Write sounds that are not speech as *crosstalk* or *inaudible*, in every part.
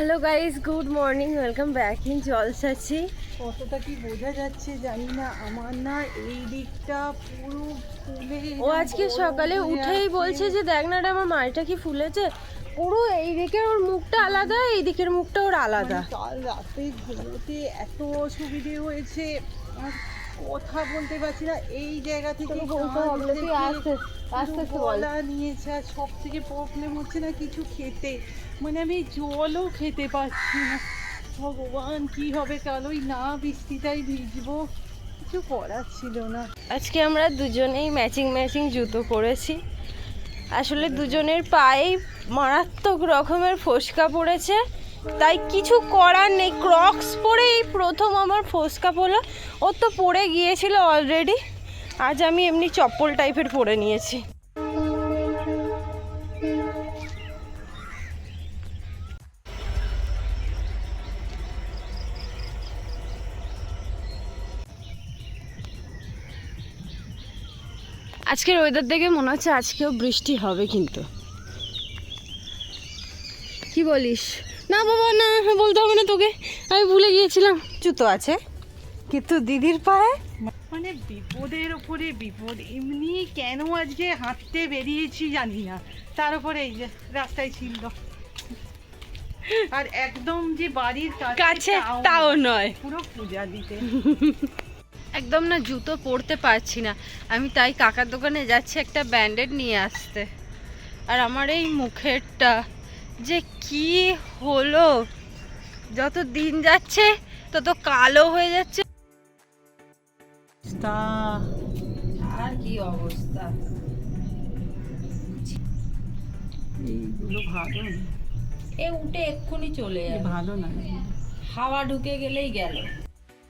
Hello guys good morning welcome back in জলসাচি কতটা কি বোঝা যাচ্ছে জানি না। আমার না এই দিকটা পুরো ফুলে ও আজকে সকালে উঠেই বলছে যে দেখ না রে, আমার মালটা কি ফুলেছে? পুরো এই দিকের ওর মুখটা আলাদা এই দিকের মুখটা ওর আলাদা। কাল রাতে ঘুমোতে এত অসুবিধে হয়েছে। আর কথা বলতে পারছি না। এই জায়গা থেকে। গলা নিয়েছে আর সব থেকে প্রবলেম হচ্ছে না কিছু খেতে। মানে আমি জলও খেতে পারছি না। ভগবান কি হবে কাল? ওই না বৃষ্টিটাই ভিজবো। কিছু করার ছিল না। আজকে আমরা দুজনেই ম্যাচিং ম্যাচিং জুতো পরেছি। আসলে দুজনের পায়ে মারাত্মক রকমের ফোসকা পড়েছে। তাই কিছু করার নেই। ক্রক্স পরে এই প্রথম আমার ফোসকা পড়ল ওর তো পড়ে গিয়েছিল অলরেডি আজ আমি এমনি চপ্পল টাইপের পরে নিয়েছি। আজকের ওয়েদার দেখে মনে হচ্ছে আজকেও বৃষ্টি হবে কিন্তু। কি বলিস? না বাবা না বলতে হবে না তোকে। আমি ভুলে গিয়েছিলাম। জুতো আছে। কিন্তু দিদির পায়ে? মানে বিপদের উপরে বিপদ এমনি কেন আজকে হাঁটতে বেরিয়েছি জানি না। তার উপরে এই যে রাস্তায় ছিল। আর একদম যে বাড়ির কাছে তাও নয়। পুরো পূজা দিতে। একদম না জুতো পরতে পারছি না। আমি তাই কাকার দোকানে যাচ্ছি একটা ব্যান্ডেড নিয়ে আসতে। আর আমার এই মুখেরটা যে কি হলো? যত দিন যাচ্ছে তত কালো হয়ে যাচ্ছে। আর কি অবস্থা? এইগুলো ভালো এ উঠে এক্ষুনি চলে যাবে। ভালো না। হাওয়া ঢুকে গেলেই গেল।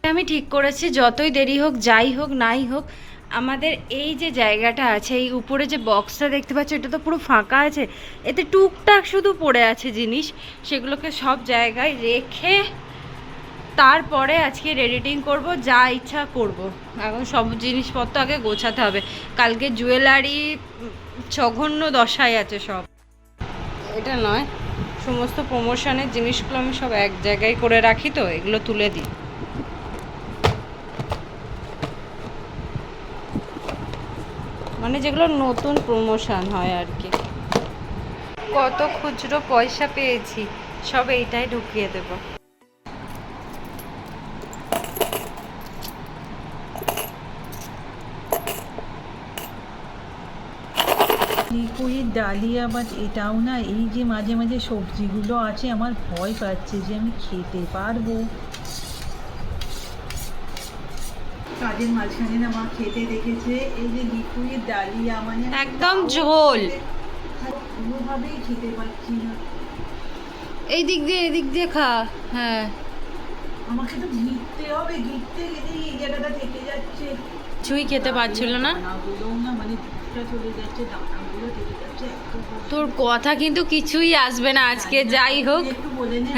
আমি ঠিক করেছি যতই দেরি হোক যাই হোক নাই হোক আমাদের এই যে জায়গাটা আছে, এই উপরে যে বক্সটা দেখতে পাচ্ছ, এটা তো পুরো ফাঁকা আছে। এতে টুকটাক শুধু পড়ে আছে জিনিস। সেগুলোকে সব জায়গায় রেখে তারপরে আজকে এডিটিং করব, যা ইচ্ছা করব। এখন সব জিনিসপত্র আগে গোছাতে হবে। কালকে জুয়েলারি জঘন্য দশায় আছে সব। এটা নয়, সমস্ত প্রমোশনের জিনিসগুলো আমি সব এক জায়গায় করে রাখি তো, এগুলো তুলে দিই। মানে যেগুলো নতুন প্রমোশন হয় আর কি। কত খুচরো পয়সা পেয়েছি সব এইটাই ঢুকিয়ে দেবো। লিকুইড ডালিয়া বাট এটাও না এই যে মাঝে মাঝে সবজিগুলো আছে আমার ভয় পাচ্ছে যে আমি খেতে পারব। কাজের মাঝখানে আমার খেতে দেখেছে এই যে লিকুইড ডালিয়া মানে একদম ঝোল। কোনোভাবেই খেতে পারছি না। এই দিক দিয়ে এদিক দিয়ে খা। হ্যাঁ। আমাকে তো ঘিরতে হবে ঘিরতে গেলে এই জায়গাটা থেকে যাচ্ছে। ছুঁই খেতে পারছিল না? না মানে চলে যাচ্ছে দানাগুলো তোর কথা কিন্তু কিছুই আসবে না আজকে, যাই হোক।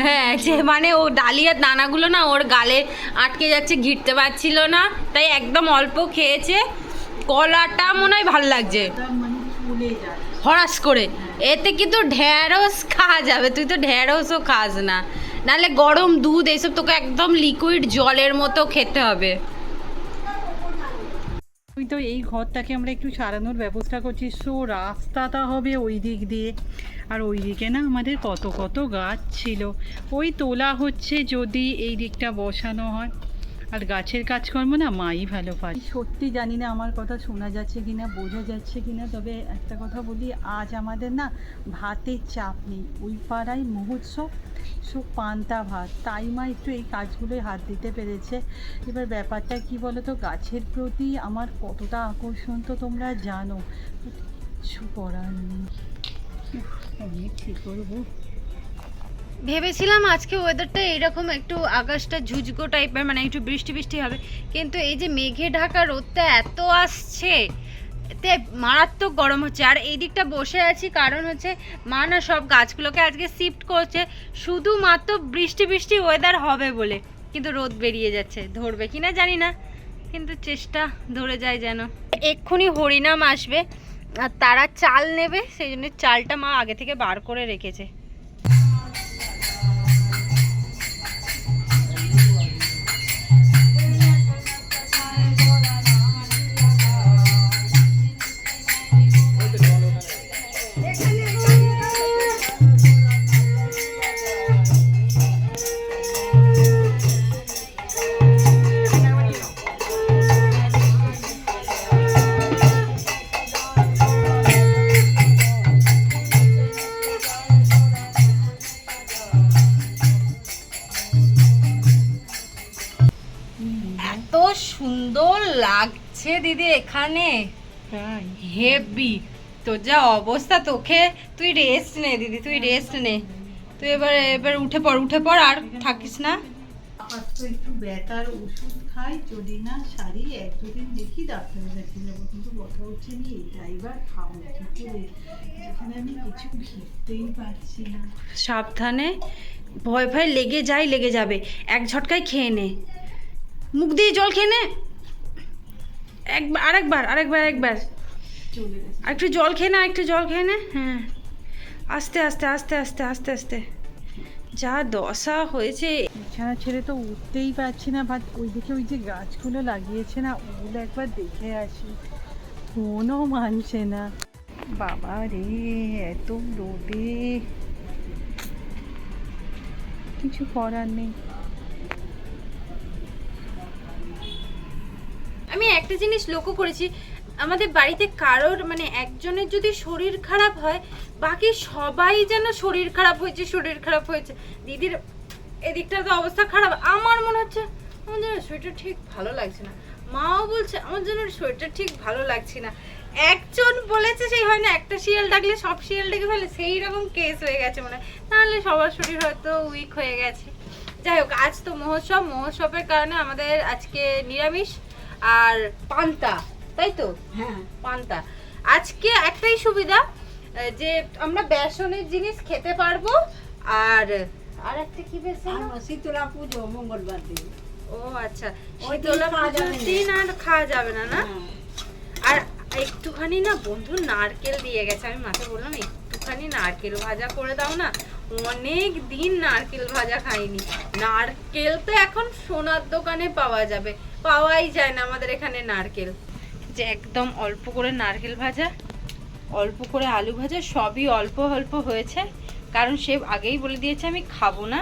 হ্যাঁ যে মানে ও ডালিয়ার দানাগুলো না ওর গালে আটকে যাচ্ছে, ঘিরতে পারছিল না, তাই একদম অল্প খেয়েছে। কলাটা মনে হয় ভালো লাগছে। হরাস করে। এতে কিন্তু ঢ্যাঁড়স খাওয়া যাবে, তুই তো ঢ্যাঁড়সও খাস না। নাহলে গরম দুধ এইসব তোকে একদম লিকুইড জলের মতো খেতে হবে। ওই তো এই ঘরটাকে আমরা একটু সারানোর ব্যবস্থা করছি। সো, রাস্তাটা হবে ওই দিক দিয়ে। আর ওই দিকে না আমাদের কত কত গাছ ছিল। ওই তোলা হচ্ছে যদি এই দিকটা বসানো হয়। আর গাছের কাজকর্ম না মাই ভালো পারে সত্যি জানি না আমার কথা শোনা যাচ্ছে কি না বোঝা যাচ্ছে কি না তবে একটা কথা বলি আজ আমাদের না ভাতের চাপ নেই। ওই পাড়ায় মহোৎসব সব পান্তা ভাত। তাই মা একটু এই কাজগুলোয় হাত দিতে পেরেছে। এবার ব্যাপারটা কি বলো তো গাছের প্রতি আমার কতটা আকর্ষণ তো তোমরা জানো। কিচ্ছু করার নেই। উফ, আমি কী করব? ভেবেছিলাম আজকে ওয়েদারটা এরকম একটু আকাশটা ঝুঝগো টাইপের মানে একটু বৃষ্টি বৃষ্টি হবে। কিন্তু এই যে মেঘে ঢাকা রোদটা এত আসছে, এতে মারাত্মক গরম হচ্ছে। আর এই দিকটা বসে আছি কারণ হচ্ছে মা না সব গাছগুলোকে আজকে শিফট করছে, শুধুমাত্র বৃষ্টি বৃষ্টি ওয়েদার হবে বলে। কিন্তু রোদ বেরিয়ে যাচ্ছে। ধরবে কি না জানি না, কিন্তু চেষ্টা ধরে যায় যেন। এক্ষুনি হরিনাম আসবে, আর তারা চাল নেবে, সেই জন্য চালটা মা আগে থেকে বার করে রেখেছে। লাগছে দিদি এখানে? হেভি তোর যা অবস্থা তোকে তুই রেস্ট নে দিদি তুই রেস্ট নে। তুই এবার এবার উঠে পড় উঠে পড় আর থাকিস না। আপাতত একটু ব্যথার ওষুধ খাই যদি না সারি এক দুদিন দেখি ডাক্তারের কাছে যাব কিন্তু কথা হচ্ছে আমি এটাই বা খাব কি করে? যেখানে আমি কিছু ঘিরতেই পারছি না। সাবধানে ভয় ভয় লেগে যাই লেগে যাবে। এক ঝটকায় খেয়ে নে। মুখ দিয়ে জল খেয়ে নে। একবার, আরেকবার আরেকবার গেছে আর একটু জল খেয়ে না একটু জল খেয়ে না। হ্যাঁ। আস্তে আস্তে আস্তে আস্তে আস্তে আস্তে। যা দশা হয়েছে। বিছানা ছেড়ে তো উঠতেই পারছি না বাট ওইদিকে ওই যে গাছগুলো লাগিয়েছে না, ওগুলো একবার দেখে আসি। ফোনও মানছে না। বাবা রে, এত রোদে। কিছু করার নেই। আমি একটা জিনিস লক্ষ্য করেছি, আমাদের বাড়িতে কারোর মানে একজনের যদি শরীর খারাপ হয়, বাকি সবাই যেন শরীর খারাপ হয়েছে, শরীর খারাপ হয়েছে। দিদির এদিকটা তো অবস্থা খারাপ, আমার মনে হচ্ছে আমার যেন শরীরটা ঠিক ভালো লাগছে না। মাও বলছে, আমার যেন শরীরটা ঠিক ভালো লাগছে না। একজন বলেছে সেই হয় না, একটা শিয়াল ডাকলে সব শিয়াল ডেকে ফেলে, সেই রকম কেস হয়ে গেছে মনে হয়। তাহলে সবার শরীর হয়তো উইক হয়ে গেছে। যাই হোক, আজ তো মহোৎসব, মহোৎসবের কারণে আমাদের আজকে নিরামিষ। আর পান্তা তাই তো? হ্যাঁ। পান্তা। আজকে একটাই সুবিধা যে আমরা বেসনের জিনিস খেতে পারব আর আর একটা কি বেসন? শীতলা পুজো মঙ্গলবার দিন। ও আচ্ছা। শীতলা পুজোর দিন আর খাওয়া যাবে না না? হ্যাঁ। আর একটুখানি না বন্ধু নারকেল দিয়ে গেছে আমি মাকে বললাম একটুখানি নারকেল ভাজা করে দাও না। অনেক দিন নারকেল ভাজা খাইনি। নারকেল তো এখন সোনার দোকানে পাওয়া যাবে। পাওয়াই যায় না আমাদের এখানে নারকেল। যে একদম অল্প করে নারকেল ভাজা, অল্প করে আলু ভাজা, সবই অল্প অল্প হয়েছে। কারণ সে আগেই বলে দিয়েছে, আমি খাব না।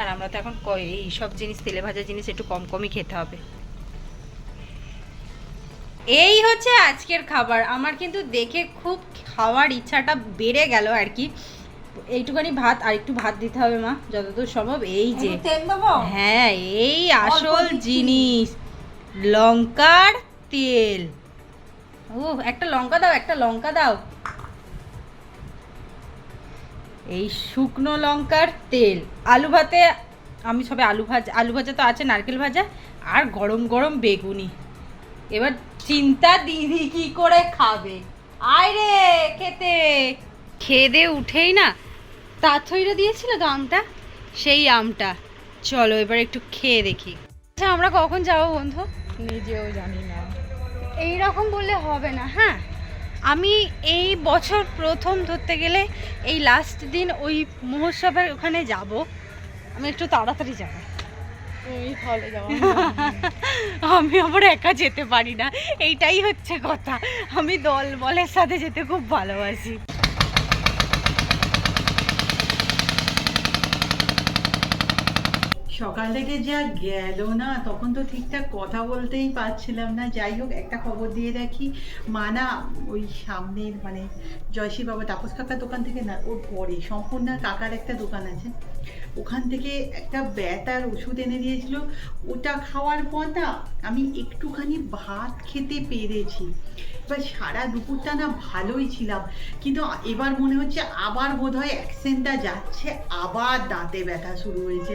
আর আমরা তো এখন এই সব জিনিস, তেলে ভাজা জিনিস একটু কম কমই খেতে হবে। এই হচ্ছে আজকের খাবার। আমার কিন্তু দেখে খুব খাওয়ার ইচ্ছাটা বেড়ে গেল আর কি। এইটুখানি ভাত আর একটু ভাত দিতে হবে মা যতদূর সম্ভব। এই যে হ্যাঁ এই আসল জিনিস লঙ্কার তেল। ও একটা লঙ্কা দাও একটা লঙ্কা দাও। এই শুকনো লঙ্কার তেল। আলু ভাতে আমি সবে আলু ভাজা আলু ভাজা তো আছে নারকেল ভাজা আর গরম গরম বেগুনি। এবার চিন্তা দিদি কি করে খাবে? আয় রে খেতে। খেয়ে দিয়ে উঠেই না তাথইরা দিয়েছিল তো আমটা? সেই আমটা। চলো এবার একটু খেয়ে দেখি। আচ্ছা আমরা কখন যাব বন্ধু? নিজেও জানি না। এই রকম বললে হবে না হ্যাঁ? আমি এই বছর প্রথম ধরতে গেলে এই লাস্ট দিন ওই মহোৎসবের ওখানে যাব। আমি একটু তাড়াতাড়ি যাব। *laughs* আমি আবার একা যেতে পারি না। এইটাই হচ্ছে কথা। আমি দল বলের সাথে যেতে খুব ভালোবাসি। সকাল থেকে যা গেল না, তখন তো ঠিকঠাক কথা বলতেই পারছিলাম না। যাই হোক, একটা খবর দিয়ে রাখি। মানা ওই সামনের মানে জয়শ্রী বাবা তাপস কাকার দোকান থেকে না, ওর পরে সম্পূর্ণ কাকার একটা দোকান আছে। ওখান থেকে একটা ব্যথার ওষুধ এনে দিয়েছিল। ওটা খাওয়ার পর না আমি একটুখানি ভাত খেতে পেরেছি। এবার সারা দুপুরটা না ভালোই ছিলাম। কিন্তু এবার মনে হচ্ছে আবার বোধহয় অ্যাকসেন্টটা যাচ্ছে, আবার দাঁতে ব্যথা শুরু হয়েছে।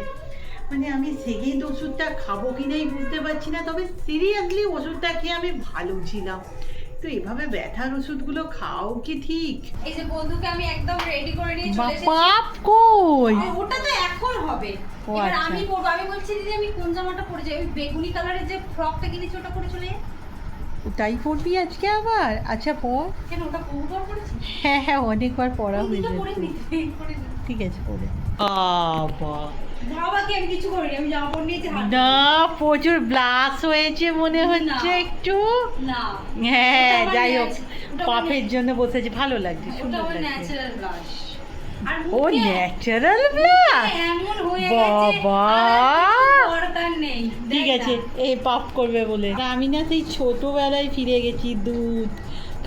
মানে আমি সেকেন্ড ওষুধটা খাব কি নাই বুঝতে পারছি না তবে সিরিয়াসলি ওষুধটা খেয়ে আমি ভালো ছিলাম। তো এভাবে ব্যথার ওষুধগুলো খাও কি ঠিক? এই যে বন্ধুকে আমি একদম রেডি করে নিয়ে চলে এসেছি। বাপ কই? ওটা তো এখন হবে। এবার আচ্ছা। আমি পরবো। আমি বলছি দিদি আমি কোন জামাটা পরে যাই? ওই বেগুনি কালারের যে ফ্রকটা কিনেছি ওটা পরে চলে ওটাই পড়বি আজকে আবার? আচ্ছা পর। কেন ওটা বহুবার পরেছি? হ্যাঁ হ্যাঁ অনেকবার পরে পরে নিতে। ঠিক আছে পড়ে বাবা না প্রচুর ব্লাস হয়েছে মনে হচ্ছে একটু। হ্যাঁ যাই হোক পাপের জন্য বসেছে ভালো লাগছে ও ন্যাচারাল ব্লাস বাবা। ঠিক আছে এই পাপ করবে বলে। আমি না সেই ছোটবেলায় ফিরে গেছি দুধ।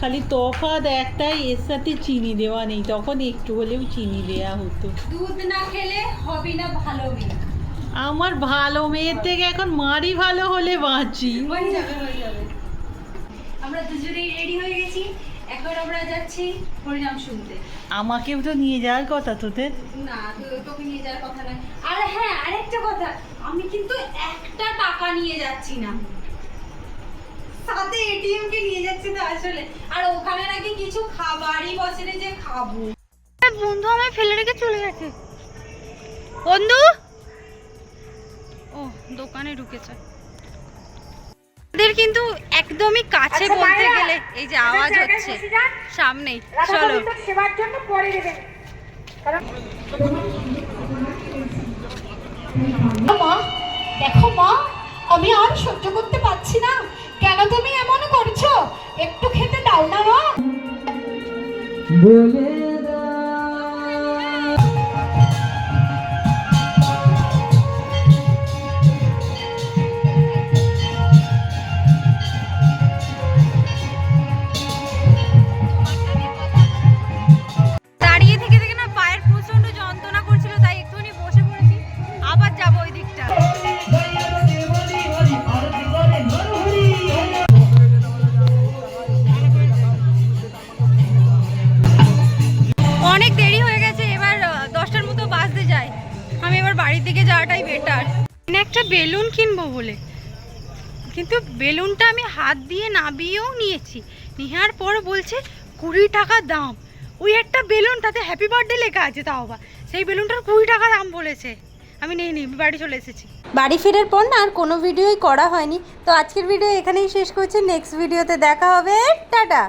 খালি তফাৎ একটাই এর সাথে চিনি দেওয়া নেই। তখন একটু হলেও চিনি দেওয়া হতো। দুধ না খেলে হবি না ভালো মেয়ে। আমার ভালো মেয়ের থেকে এখন মারি ভালো হলে বাঁচি। হয়ে যাবে হয়ে যাবে। আমরা দুজনেই রেডি হয়ে গেছি। এখন আমরা যাচ্ছি হরিনাম শুনতে। আমাকেও তো নিয়ে যাওয়ার কথা তোদের? না তোকে নিয়ে যাওয়ার কথা নয়। আর হ্যাঁ আরেকটা কথা। আমি কিন্তু একটা টাকা নিয়ে যাচ্ছি না। সাথে এটিএম কে নিয়ে যাচ্ছি তো আসলে। আর ওখানে নাকি কিছু খাবারই বসে যে খাব। বন্ধু আমায় ফেলে রেখে চলে গেছে। বন্ধু? ও দোকানে ঢুকেছে। ওদের কিন্তু একদমই কাছে বলতে গেলে এই যে আওয়াজ হচ্ছে। সামনেই চলো। মা দেখো মা। আমি আর সহ্য করতে পারছি না। কেন তুমি এমন করছ? একটু খেতে দাও না মা কিন্তু বেলুনটা আমি হাত দিয়ে নাবিয়েও নিয়েছি। নেওয়ার পর বলছে, কুড়ি টাকা দাম। ওই একটা বেলুন, তাতে হ্যাপি বার্থডে লেখা আছে তাও বা সেই বেলুনটার কুড়ি টাকা দাম বলেছে। আমি নেই নি বাড়ি চলে এসেছি। বাড়ি ফেরার পর না আর কোনো ভিডিওই করা হয়নি। তো আজকের ভিডিও এখানেই শেষ করছি। নেক্সট ভিডিওতে দেখা হবে। টাটা!